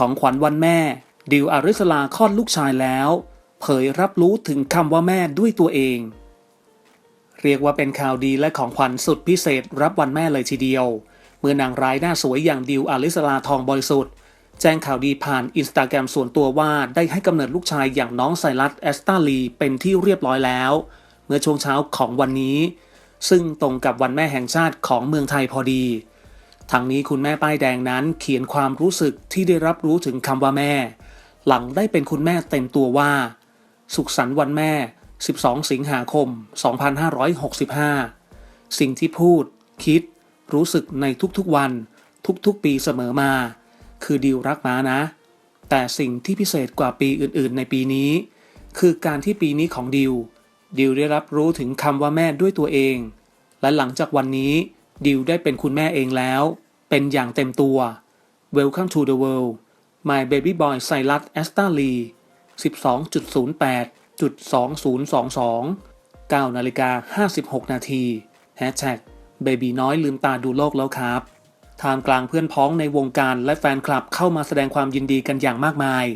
ของขวัญวันแม่ ดิวอาริสลาคลอดลูกชายแล้ว เผยรับรู้ถึงคำว่าแม่ด้วยตัวเอง เรียกว่าเป็นข่าวดีและของขวัญสุดพิเศษรับวันแม่เลยทีเดียว เมื่อนางร้ายหน้าสวยอย่างดิวอาริสลาทองบริสุทธิ์แจ้งข่าวดีผ่านอินสตาแกรมส่วนตัวว่าได้ให้กำเนิดลูกชายอย่างน้องไซรัสแอสตาลีเป็นที่เรียบร้อยแล้ว เมื่อช่วงเช้าของวันนี้ ซึ่งตรงกับวันแม่แห่งชาติของเมืองไทยพอดี ทางนี้คุณแม่ป้ายแดงนั้นเขียนความรู้สึกที่ได้รับรู้ถึงคำว่าแม่ หลังได้เป็นคุณแม่เต็มตัวว่า สุขสันต์วันแม่ 12 สิงหาคม 2565 สิ่งที่พูด คิด รู้สึกในทุกๆวัน ทุกๆปีเสมอมา คือดิวรักม้านะ แต่สิ่งที่พิเศษกว่าปีอื่นๆ ในปีนี้ คือการที่ปีนี้ของดิวดิวได้รับรู้ถึงคำว่าแม่ด้วยตัวเอง และหลังจากวันนี้ ดิวได้เป็นคุณแม่เองแล้ว เป็นอย่างเต็มตัว Welcome to the world My baby boy ไซรัสแอสตาลี12.08.2022 9นาฬิกา56 นาที Hashtag เบบีน้อยลืมตาดูโลกแล้วครับท่ามกลางเพื่อนพ้องในวงการและแฟนคลับเข้ามาแสดงความยินดีกันอย่างมากมาย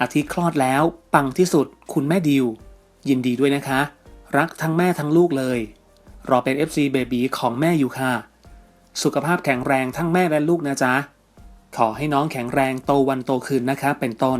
อาทิตย์คลอดแล้ว ปังที่สุด คุณแม่ดิว ยินดีด้วยนะคะ รักทั้งแม่ทั้งลูกเลย รอเป็น FC เบบีของแม่อยู่ค่ะ สุขภาพแข็งแรงทั้งแม่และลูกนะจ๊ะ ขอให้น้องแข็งแรงโตวันโตคืนนะคะเป็นต้น